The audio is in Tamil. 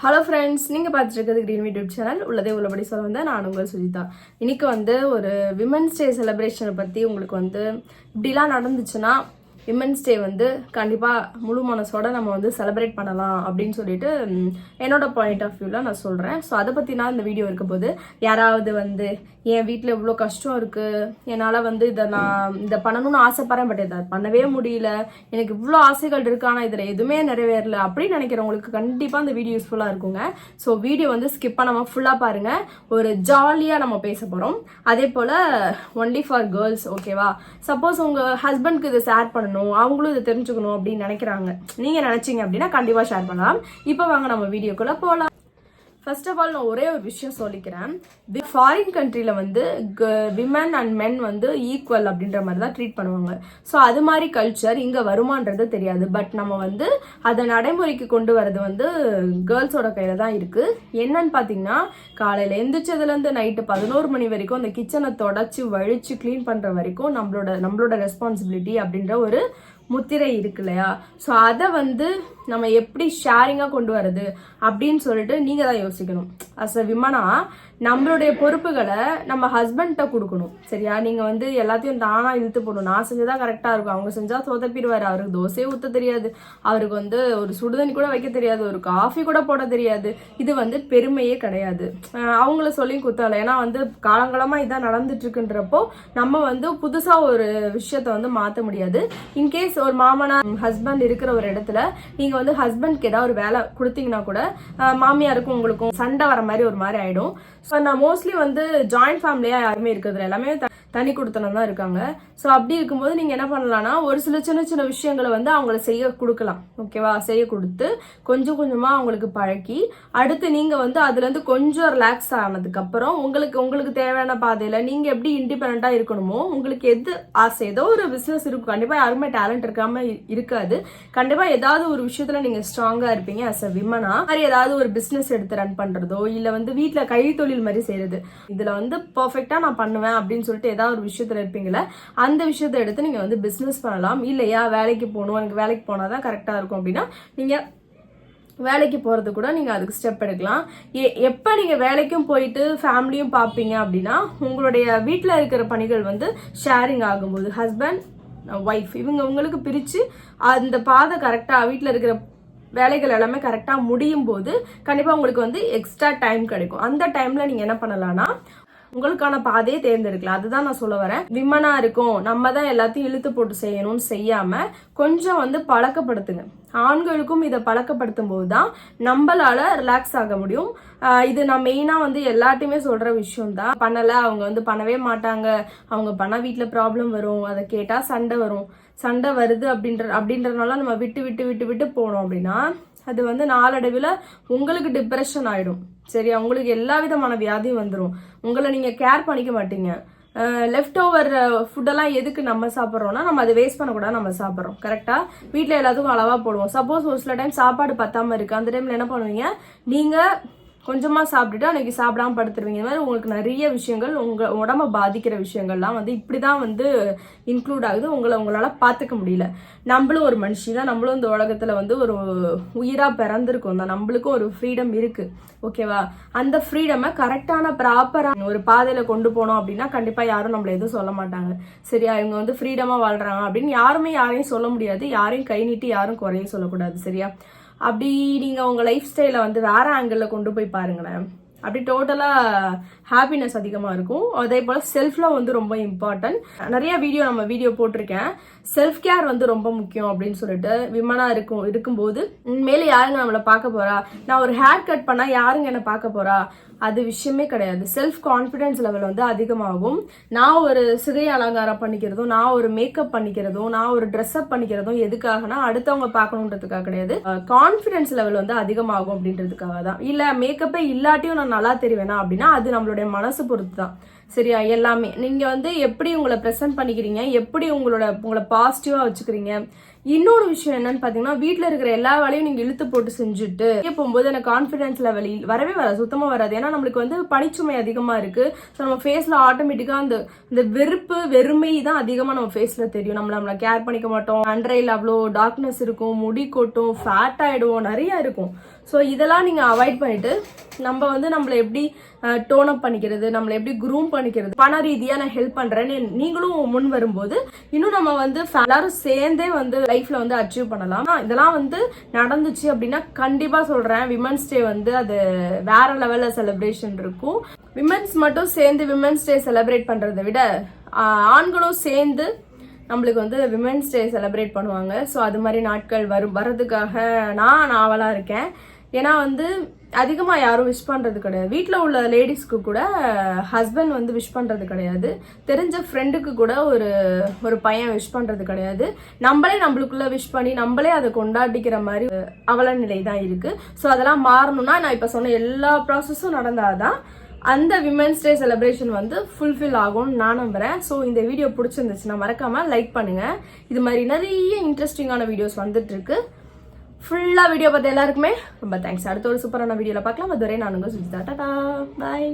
ஹலோ ஃப்ரெண்ட்ஸ் நீங்கள் பார்த்துட்டு இருக்கிறது க்ரீன் யூடியூப் சேனல் உள்ளதே உள்ளபடி சொல்ல வந்தேன் நான் உங்கள் சுஜிதா. இன்னைக்கு வந்து ஒரு விமன்ஸ் டே செலிப்ரேஷனை பற்றி உங்களுக்கு வந்து இப்படிலாம் நடந்துச்சுன்னா விமன்ஸ் டே வந்து கண்டிப்பாக முழு மனசோட நம்ம வந்து செலிப்ரேட் பண்ணலாம் அப்படின்னு சொல்லிட்டு என்னோட பாயிண்ட் ஆஃப் வியூவில் நான் சொல்கிறேன் ஸோ அதை பற்றினா இந்த வீடியோ இருக்க போது யாராவது வந்து என் வீட்டில் இவ்வளோ கஷ்டம் இருக்குது என்னால் வந்து இதை நான் இதை பண்ணணும்னு ஆசைப்பட்றேன் பட் இதை பண்ணவே முடியல. எனக்கு இவ்வளோ ஆசைகள் இருக்கு ஆனால் இதில் எதுவுமே நிறைவேறல. அப்படின்னு நினைக்கிறவங்களுக்கு கண்டிப்பாக அந்த வீடியோ யூஸ்ஃபுல்லாக இருக்குங்க. ஸோ வீடியோ வந்து ஸ்கிப் பண்ணாமல் ஃபுல்லாக பாருங்கள் ஒரு ஜாலியாக நம்ம பேச போகிறோம் அதே போல் ஒன்லி ஃபார் கேர்ள்ஸ் ஓகேவா சப்போஸ் உங்கள் ஹஸ்பண்ட்க்கு இதை ஷேர் பண்ணணும் அவங்களும் இதை தெரிஞ்சுக்கணும் அப்படின்னு நினைக்கிறாங்க. நீங்கள் நினச்சிங்க அப்படின்னா கண்டிப்பாக ஷேர் பண்ணலாம். இப்போ வாங்க நம்ம வீடியோக்குள்ளே போகலாம் ஃபர்ஸ்ட் ஆஃப் ஆல் நான் ஒரே ஒரு விஷயம் சொல்லிக்கிறேன். தி ஃபாரின் கண்ட்ரியில் வந்து விமன் அண்ட் மென் வந்து ஈக்குவல் அப்படின்ற மாதிரி தான் ட்ரீட் பண்ணுவாங்க. ஸோ அது மாதிரி கல்ச்சர் இங்கே வருமானது தெரியாது. பட் நம்ம வந்து அதை நடைமுறைக்கு கொண்டு வரது வந்து கேர்ள்ஸோட கையில் தான் இருக்குது என்னன்னு பார்த்தீங்கன்னா காலையில் எந்திரிச்சதுலேருந்து நைட்டு பதினோரு மணி வரைக்கும் அந்த கிச்சனை தொடச்சி வழித்து க்ளீன் பண்ணுற வரைக்கும் நம்மளோட நம்மளோட ரெஸ்பான்சிபிலிட்டி அப்படின்ற ஒரு முத்திரை இருக்கு இல்லையா? ஸோ அதை வந்து நம்ம எப்படி ஷேரிங்காக கொண்டு வர்றது அப்படின்னு சொல்லிட்டு நீங்கள் தான் யோசிக்கணும். அஸ் அ விமனா நம்மளுடைய பொறுப்புகளை நம்ம ஹஸ்பண்ட்ட கொடுக்கணும். சரியா? நீங்கள் வந்து எல்லாத்தையும் தானாக இழுத்து போடணும். நான் செஞ்சதா கரெக்டாக இருக்கும். அவங்க செஞ்சால் சொதப்பிடுவார் அவருக்கு தோசையே ஊற்ற தெரியாது. அவருக்கு வந்து ஒரு சுடுதண்ணி கூட வைக்க தெரியாது. ஒரு காஃபி கூட போட தெரியாது. இது வந்து பெருமையே கிடையாது. அவங்கள சொல்லி குத்தால. ஏன்னா வந்து காலங்காலமாக இதான் நடந்துட்டு இருக்குன்றப்போ நம்ம வந்து புதுசாக ஒரு விஷயத்த வந்து மாற்ற முடியாது. இன்கேஸ் ஒரு மாமனார் ஹஸ்பண்ட் இருக்கிற ஒரு இடத்துல நீங்க வந்து ஹஸ்பண்ட்க்கு ஏதாவது ஒரு வேலை கொடுத்தீங்கன்னா கூட மாமியாருக்கும் உங்களுக்கும் சண்டை வர மாதிரி ஒரு மாதிரி ஆயிடும். ஸோ நான் மோஸ்ட்லி வந்து ஜாயிண்ட் ஃபேமிலியாக யாருமே இருக்கிறது எல்லாமே த- தனி கொடுத்தனம் தான் இருக்காங்க. ஸோ அப்படி இருக்கும்போது நீங்கள் என்ன பண்ணலாம்னா ஒரு சில சின்ன சின்ன விஷயங்களை வந்து அவங்கள செய்ய கொடுக்கலாம். ஓகேவா செய்ய கொடுத்து கொஞ்சம் கொஞ்சமாக அவங்களுக்கு பழக்கி அடுத்து நீங்கள் வந்து அதுலேருந்து கொஞ்சம் ரிலாக்ஸ் ஆனதுக்கப்புறம் உங்களுக்கு உங்களுக்கு தேவையான பாதையில் நீங்கள் எப்படி இண்டிபெண்ட்டாக இருக்கணுமோ உங்களுக்கு எது ஆசை ஏதோ ஒரு பிஸ்னஸ் இருக்கும். கண்டிப்பாக யாருமே டேலண்ட் இருக்காமல் இருக்காது. கண்டிப்பாக ஏதாவது ஒரு விஷயத்தில் நீங்கள் ஸ்ட்ராங்காக இருப்பீங்க ஆஸ் அ விமனா மாதிரி ஏதாவது ஒரு பிஸ்னஸ் எடுத்து ரன் பண்ணுறதோ இல்லை வந்து வீட்டில் கைத்தொழில் மாதிரி செய்யறது இதுல வந்து பெர்ஃபெக்ட்டா நான் பண்ணுவேன் அப்படின்னு சொல்லிட்டு ஏதாவது ஒரு விஷயத்துல இருப்பீங்களா அந்த விஷயத்தை எடுத்து நீங்க வந்து பிசினஸ் பண்ணலாம். இல்லையா வேலைக்கு போகணும்? எனக்கு வேலைக்கு போனாதான் கரெக்டா இருக்கும் அப்படின்னா நீங்க வேலைக்கு போகிறது கூட நீங்கள் அதுக்கு ஸ்டெப் எடுக்கலாம். எ எப்போ நீங்கள் வேலைக்கும் போயிட்டு ஃபேமிலியும் பார்ப்பீங்க அப்படின்னா உங்களுடைய வீட்டில் இருக்கிற பணிகள் வந்து ஷேரிங் ஆகும்போது ஹஸ்பண்ட் ஒய்ஃப் இவங்க உங்களுக்கு பிரித்து அந்த பாதை கரெக்டாக வீட்டில் இருக்கிற வேலைகள் எல்லாமே கரெக்டாக முடியும் போது கண்டிப்பாக உங்களுக்கு வந்து எக்ஸ்ட்ரா டைம் கிடைக்கும். அந்த டைமில் நீங்கள் என்ன பண்ணலான்னா உங்களுக்கான பாதையை தேர்ந்தெடுக்கலாம். அதுதான் நான் சொல்ல வரேன். விமனா இருக்கும். நம்ம தான் எல்லாத்தையும் இழுத்து போட்டு செய்யணும்னு செய்யாம கொஞ்சம் வந்து பழக்கப்படுத்துங்க. ஆண்களுக்கும் இதை பழக்கப்படுத்தும் போது தான் நம்மளால ரிலாக்ஸ் ஆக முடியும். இது நான் மெயினாக வந்து எல்லாத்தையுமே சொல்கிற விஷயம் தான் பண்ணலை அவங்க வந்து பண்ணவே மாட்டாங்க. அவங்க பண்ண வீட்டில் ப்ராப்ளம் வரும். அதை கேட்டால் சண்டை வரும். சண்டை வருது அப்படின்ற அப்படின்றனால நம்ம விட்டு விட்டு விட்டு விட்டு போனோம் அப்படின்னா அது வந்து நாளடைவில் உங்களுக்கு டிப்ரெஷன் ஆகிடும் சரியா? உங்களுக்கு எல்லா விதமான வியாதியும் வந்துடும் உங்களை நீங்கள் கேர் பண்ணிக்க மாட்டீங்க. லெஃப்ட் ஓவர் ஃபுட்டெல்லாம் எதுக்கு நம்ம சாப்பிட்றோம்னா நம்ம அதை வேஸ்ட் பண்ணக்கூடாது நம்ம சாப்பிட்றோம். கரெக்டாக வீட்டில் எல்லாத்துக்கும் அளவாக போடுவோம். சப்போஸ் ஒரு சில டைம் சாப்பாடு பத்தாமல் இருக்குது அந்த டைமில் என்ன பண்ணுவீங்க? நீங்கள் கொஞ்சமாக சாப்பிட்டுட்டு அன்னைக்கு சாப்பிடாம படுத்துருவீங்க. இந்த மாதிரி உங்களுக்கு நிறைய விஷயங்கள் உங்கள் உடம்ப பாதிக்கிற விஷயங்கள்லாம் வந்து இப்படி தான் வந்து இன்க்ளூட் ஆகுது. உங்களை உங்களால் பார்த்துக்க முடியல. நம்மளும் ஒரு மனுஷி தான். நம்மளும் இந்த உலகத்தில் வந்து ஒரு உயிராக பிறந்திருக்கோம் தான். நம்மளுக்கும் ஒரு ஃப்ரீடம் இருக்குது ஓகேவா அந்த ஃப்ரீடமை கரெக்டான ப்ராப்பராக ஒரு பாதையில் கொண்டு போனோம் அப்படின்னா கண்டிப்பாக யாரும் நம்மள எதுவும் சொல்ல மாட்டாங்க. சரியா? இவங்க வந்து ஃப்ரீடமாக வாழ்கிறாங்க அப்படின்னு யாருமே யாரையும் சொல்ல முடியாது. யாரையும் கை நீட்டி யாரும் குறையும் சொல்லக்கூடாது. சரியா? அப்படி நீங்கள் உங்கள் லைஃப் ஸ்டைலை வந்து வேற ஆங்கிளில் கொண்டு போய் பாருங்களேன். அப்படி டோட்டலாக ஹாப்பினஸ் அதிகமாக இருக்கும். அதே போல் செல்ஃப் லவ் வந்து ரொம்ப இம்பார்ட்டன்ட் நிறைய வீடியோ நம்ம வீடியோ போட்டிருக்கேன். செல்ஃப் கேர் வந்து ரொம்ப முக்கியம் அப்படின்னு சொல்லிட்டு விமனாக இருக்கும் இருக்கும்போது மேலே யாருங்க நம்மளை பார்க்க போறா? நான் ஒரு ஹேர் கட் பண்ணால் யாருங்க என்னை பார்க்க போறா? அது விஷயமே கிடையாது. செல்ஃப் கான்ஃபிடன்ஸ் லெவல் வந்து அதிகமாகும். நான் ஒரு சிகை அலங்காரம் பண்ணிக்கிறதும் நான் ஒரு மேக்கப் பண்ணிக்கிறதும் நான் ஒரு ட்ரெஸ் அப் பண்ணிக்கிறதும் எதுக்காகனா அடுத்தவங்க பார்க்கணுன்றதுக்காக கிடையாது. கான்ஃபிடன்ஸ் லெவல் வந்து அதிகமாகும் அப்படின்றதுக்காக தான். இல்லை மேக்கப்பே இல்லாட்டியும் நான் நல்லா தெரிவேனா அப்படின்னா அது நம்மளுடைய மனசு பொறுத்து தான். சரியா? எல்லாமே. நீங்க வந்து எப்படி உங்களை ப்ரெசென்ட் பண்ணிக்கிறீங்க? எப்படி உங்களோட உங்களை பாசிட்டிவா வச்சுக்கிறீங்க? இன்னொரு விஷயம் என்னன்னு பாத்தீங்கன்னா வீட்ல இருக்கிற எல்லா வேலையும் நீங்க இழுத்து போட்டு செஞ்சுட்டு போகும்போது எனக்கு கான்ஃபிடன்ஸ் லெவல் வரவே வராது சுத்தமா வராது. ஏன்னா நம்மளுக்கு வந்து பனிச்சுமை அதிகமா இருக்கு. ஸோ நம்ம ஃபேஸ்ல ஆட்டோமேட்டிக்கா அந்த இந்த வெறுப்பு வெறுமை தான் அதிகமா நம்ம ஃபேஸ்ல தெரியும். நம்மளை நம்மள கேர் பண்ணிக்க மாட்டோம். அண்ட்ரையில் அவ்வளோ டார்க்னஸ் இருக்கும் முடி கொட்டும் ஃபேட் ஆயிடுவோம் நிறைய இருக்கும். ஸோ இதெல்லாம் நீங்க அவாய்ட் பண்ணிட்டு நம்ம வந்து நம்மளை எப்படி டோன் அப் பண்ணிக்கிறது நம்மளை எப்படி க்ரூம் பண்ணிக்கிறது பண ரீதியா நான் ஹெல்ப் பண்றேன்னு நீங்களும் முன் வரும்போது இன்னும் நம்ம வந்து எல்லாரும் சேர்ந்தே வந்து லைஃப்ல வந்து அச்சீவ் பண்ணலாம். இதெல்லாம் வந்து நடந்துச்சு அப்படின்னா கண்டிப்பா சொல்றேன். விமன்ஸ் டே வந்து அது வேற லெவல்ல செலிப்ரேஷன் இருக்கும். விமன்ஸ் மட்டும் சேர்ந்து விமன்ஸ் டே செலிப்ரேட் பண்றதை விட ஆண்களும் சேர்ந்து நம்மளுக்கு வந்து விமன்ஸ் டே செலிப்ரேட் பண்ணுவாங்க. ஸோ அது மாதிரி நாட்கள் வரும் வர்றதுக்காக நான் நாவலாக இருக்கேன். ஏன்னா வந்து அதிகமாக யாரும் விஷ் பண்ணுறது கிடையாது. வீட்டில் உள்ள லேடிஸ்க்கு கூட ஹஸ்பண்ட் வந்து விஷ் பண்ணுறது கிடையாது. தெரிஞ்ச ஃப்ரெண்டுக்கு கூட ஒரு ஒரு பையன் விஷ் பண்ணுறது கிடையாது. நம்மளே நம்மளுக்குள்ளே விஷ் பண்ணி நம்மளே அதை கொண்டாடிக்கிற மாதிரி அவல நிலை தான் இருக்குது ஸோ அதெல்லாம் மாறணும்னா நான் இப்போ சொன்ன எல்லா ப்ராசஸும் நடந்தாதான் அந்த விமென்ஸ் டே செலிப்ரேஷன் வந்து ஃபுல்ஃபில் ஆகும்னு நான் நம்புறேன். ஸோ இந்த வீடியோ பிடிச்சிருந்துச்சுன்னா மறக்காமல் லைக் பண்ணுங்கள் இது மாதிரி நிறைய இன்ட்ரெஸ்டிங்கான வீடியோஸ் வந்துட்டுருக்கு ஃபுல்லாக வீடியோ பார்த்த எல்லாருக்குமே. ரொம்ப தேங்க்ஸ் அடுத்த ஒரு சூப்பரான வீடியோவில் பார்க்கலாம். அதுவரை நான் உங்கள் சுஜிதா. டாடா. பாய்